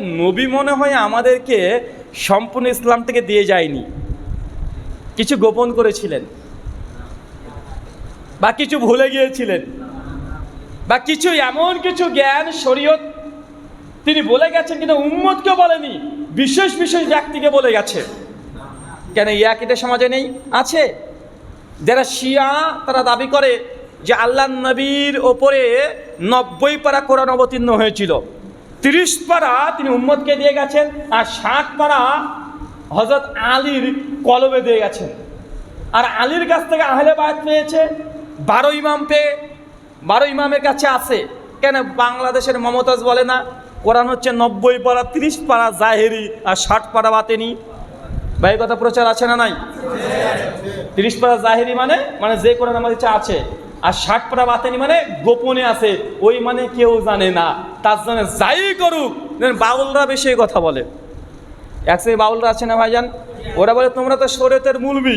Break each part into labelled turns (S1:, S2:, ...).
S1: নবী মনে হয় আমাদেরকে সম্পূর্ণ ইসলাম থেকে দিয়ে যায়নি। কিছু গোপন করেছিলেন। বা কিছু ভুলে গিয়েছিলেন। বা কিছু এমন কিছু জ্ঞান, শরীয়ত তিনি বলে গেছেন কিন্তু উম্মতকে বলেনি। বিশেষ বিশেষ ব্যক্তিকে বলে গেছে। কেন ইয়া কিটা সমাজে নেই? আছে। যারা শিয়া, তারা দাবি করে যে আল্লাহ নবীর ওপরে নব্বই পারা কোরআন অবতীর্ণ হয়েছিল। তিরিশ পারা তিনি উম্মদকে দিয়ে গেছেন আর ষাট পারা হজরত আলীর কলবে দিয়ে গেছেন। আর আলীর কাছ থেকে আহলে বায়াত পেয়েছে, বারো ইমাম পেয়ে, বারো ইমামের কাছে আছে। কেন বাংলাদেশের মমতাজ বলে না, কোরআন হচ্ছে নব্বই পারা, তিরিশ পারা জাহেরি আর ষাট পারা বাতেনি। ভাই কথা প্রচার আছে না নাই? তিরিশ পারা জাহেরি মানে মানে যে কোরআন আমাদের আছে। আর ষাট পারা বাতেনি মানে গোপনে আছে, ওই মানে কেউ জানে না। তার জন্য যাই করুক বাউলরা বেশি কথা বলে। এক শ্রেণি বাউলরা আছে না ভাইজান? ওরা বলে, তোমরা তো শরীয়তের মূলবি।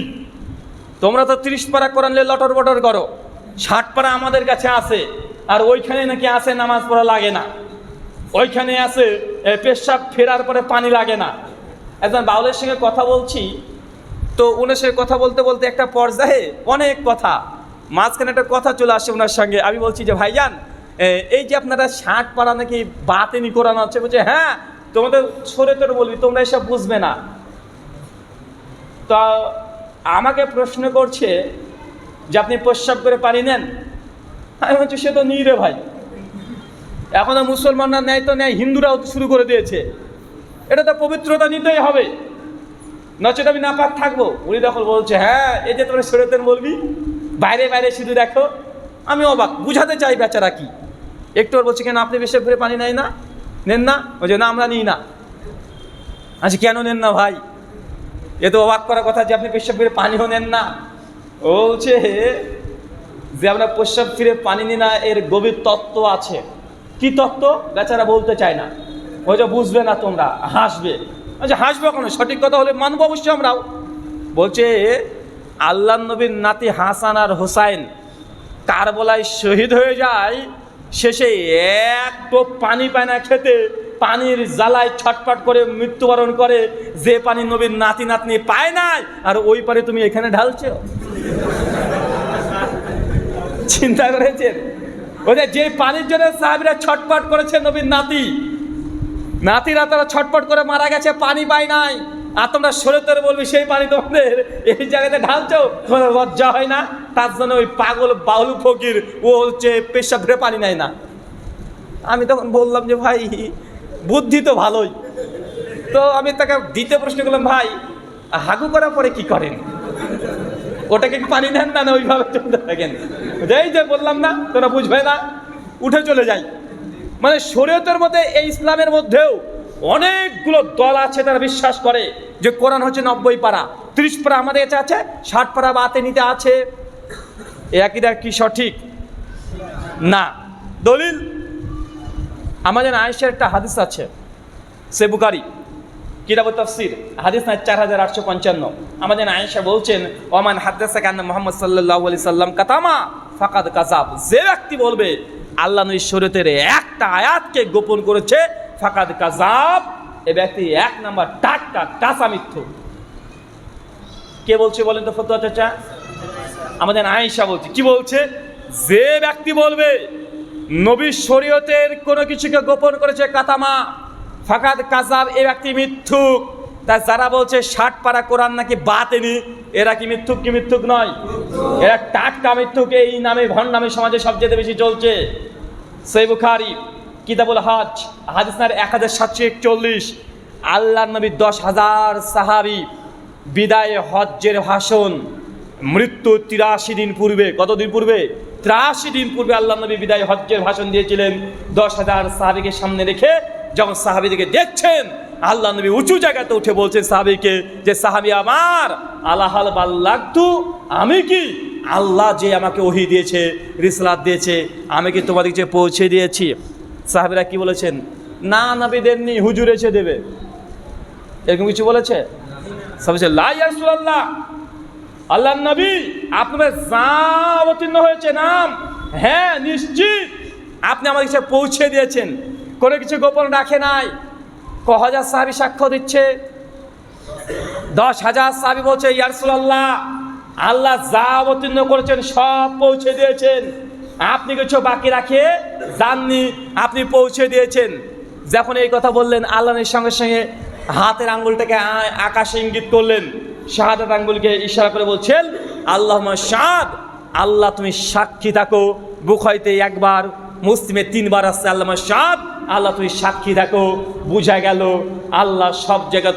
S1: তোমরা তো তিরিশ পারা কোরআন লটর বটর করো। ষাট পারা আমাদের কাছে আছে। আর ওইখানে নাকি আছে, নামাজ পড়া লাগে না। ওইখানে আছে পেশাব ফেরার পরে পানি লাগে না। একজন বাউলের সঙ্গে কথা বলছি, তো উনার সঙ্গে কথা বলতে বলতে একটা পর্যায়ে অনেক কথা মাঝখানে একটা কথা চলে আসে ওনার সঙ্গে। আমি বলছি যে, ভাইজান এই যে আপনারা ষাট পাড়া নাকি বাতেনি কোরআন আছে? বলছে হ্যাঁ তোমাদের সরে তোর বলবি, তোমরা এসব বুঝবে না। তা আমাকে প্রশ্ন করছে যে, আপনি প্রস্রাব করে পানি নেন? আমি বলছি, সে তো নিই রে ভাই। এখনও মুসলমানরা নেয় তো নেয় হিন্দুরাও তো শুরু করে দিয়েছে। এটা তো পবিত্রতা নিতেই হবে। নচেত আমি না নাপাক থাকব। উনি তখন বলছে হ্যাঁ এই যে তোমরা শরীয়তের বলবি বাইরে বাইরে শুধু দেখো। আমি অবাক, বুঝাতে চাই বেচারা কি? একটু বলছে, কেন আপনি বেশি করে পানি নেয় না? নেন না? বলছে না আমরা নিই না। আচ্ছা কেন নেন না ভাই? এ তো অবাক করার কথা যে আপনি পেশাব ফিরে পানিও নেন না। ও বলছে, যে আমরা পেশাব ফিরে পানি নিই না, এর গভীর তত্ত্ব আছে। কি তত্ত্ব? বেচারা বলতে চায় না। ওই যে বুঝবে না তোমরা, হাসবে। আচ্ছা হাসবে কোনো? সঠিক কথা হলে মানবো অবশ্যই আমরাও। বলছে আল্লাহ নবীর নাতি হাসান আর হোসাইন কারবলায় শহীদ হয়ে যায়। শেষে এক টোপ পানি পায় না খেতে, পানির জ্বালায় ছটফট করে মৃত্যুবরণ করে। যে পানি নবীর নাতি নাতনি পায় নাই, আর ওই পানি তুমি এখানে ঢালছ। চিন্তা করেছেন? ওই যে পানির জন্য সাহেবরা ছটফট করেছে নবীর নাতি। নাতিরা তারা ছটফট করে মারা গেছে, পানি পায় নাই। আর তোমরা সরেতরে বলবি, সেই পানি তোমাদের এই জায়গাতে ঢালছো? তোমাদের লজ্জা হয় না? তার জন্য ওই পাগল বাউল ফকির, ও হচ্ছে পেশা ধরে পানি নেয় না। আমি তখন বললাম যে, ভাই, বুদ্ধি তো ভালোই। তো আমি তাকে দ্বিতীয় প্রশ্ন করলাম, ভাই, হাগু করার পরে কি করেন? ওটাকে পানি নেন না না, ওইভাবে চলতে থাকেন এই যে বললাম না, তোরা বুঝবে না। উঠে চলে যাই। মানে শরীয়তের মধ্যে এই ইসলামের মধ্যেও অনেকগুলো দল আছে তারা বিশ্বাস করে। যে কোরআন হচ্ছে নব্বই পারা, ত্রিশ পারা আমাদের কাছে আছে, ষাট পারা বাতে নিতে আছে। এ একইটা কি সঠিক? না। দলিল? আমাদের আয়েশার একটা হাদিস আছে, সে বুকারি কিতাব তফসির, হাদিস না চার হাজার আটশো পঞ্চান্ন। আমাদের আয়েশা বলছেন, ওমান হাদ্দাসা কান্না মোহাম্মদ সাল্লাহ আলি সাল্লাম কাতামা, ফাকাদ কাজাব যে ব্যক্তি বলবে, আল্লাহ নবী একটা আয়াতকে গোপন করেছে, ফাকাদ কাজাব এ ব্যক্তি এক নাম্বার টাটকা কাঁচা মিথ্যু। কে বলছে বলেন তো ফতুয়া চাচা? আমাদের আয়েশা বলছে। কি বলছে? যে ব্যক্তি বলবে, নবী শরীয়তের কোনো কিছুকে গোপন করেছে কাতামা, ফাকাদ কাজাব এ ব্যক্তি মিথ্যুক তা যারা বলছে ষাট পাড়া কোরআন নাকি বাতেনি, এরা কি মিথ্যুক কি মিথ্যুক নয়? এরা টাটকা মিথ্যুক, এই নামে ভন নামে সমাজে সবচেয়ে বেশি চলছে। সেই বুখারি কিতাবুল হজ? হাদিসনার এক হাজার সাতশো একচল্লিশ। আল্লাহ নবী দশ হাজার সাহাবি বিদায় হজ্জের ভাষণ, মৃত্যু তিরাশি দিন পূর্বে, কতদিন পূর্বে? তিরাশি দিন পূর্বে আল্লাহ নবী বিদায় হজ্জের ভাষণ দিয়েছিলেন। দশ হাজার সাহাবিকে সামনে রেখে যখন সাহাবিদিকে দেখছেন আল্লাহ নবী উঁচু জায়গাতে উঠে বলছেন সাহাবিকে যে, সাহাবি আমার আল্লাহাল বাল্লাকতু আমি কি? আল্লাহ যে আমাকে ওহি দিয়েছে, রিসলাত দিয়েছে, আমি কি তোমাদের কাছে পৌঁছে দিয়েছি? সাহাবিরা কি বলেছেন? না নবী দেননি, হুজুর এসে দেবে। এরকম কিছু বলেছে? সব বলছে লাই আল্লাহ আল্লাহ নবী আপনার যা অবতীর্ণ হয়েছে নাম হ্যাঁ নিশ্চিত। আপনি আমার কাছে পৌঁছে দিয়েছেন। কোনো কিছু গোপন রাখে নাই। ক হাজার সাহাবি সাক্ষ্য দিচ্ছে। দশ হাজার সাহাবি বলছে ইয়ারসুল্লাহ আল্লাহ যা অবতীর্ণ করেছেন সব পৌঁছে দিয়েছেন। আপনি কিছু বাকি রাখে যাননি আপনি পৌঁছে দিয়েছেন। যখন এই কথা বললেন, আল্লাহের সঙ্গে সঙ্গে হাতের আঙ্গুলটাকে আকাশে ইঙ্গিত করলেন। শাহাদাত আঙ্গুলকে ইশারা করে বলছেন আল্লাহ শাহাদ, আল্লাহ তুমি সাক্ষী থাকো। বুখাইতে একবার, মুসলিমে তিনবার আসছে আল্লাহ শাহাদ, আল্লাহ তুমি সাক্ষী থাকো। বুঝা গেল, আল্লাহ সব জায়গা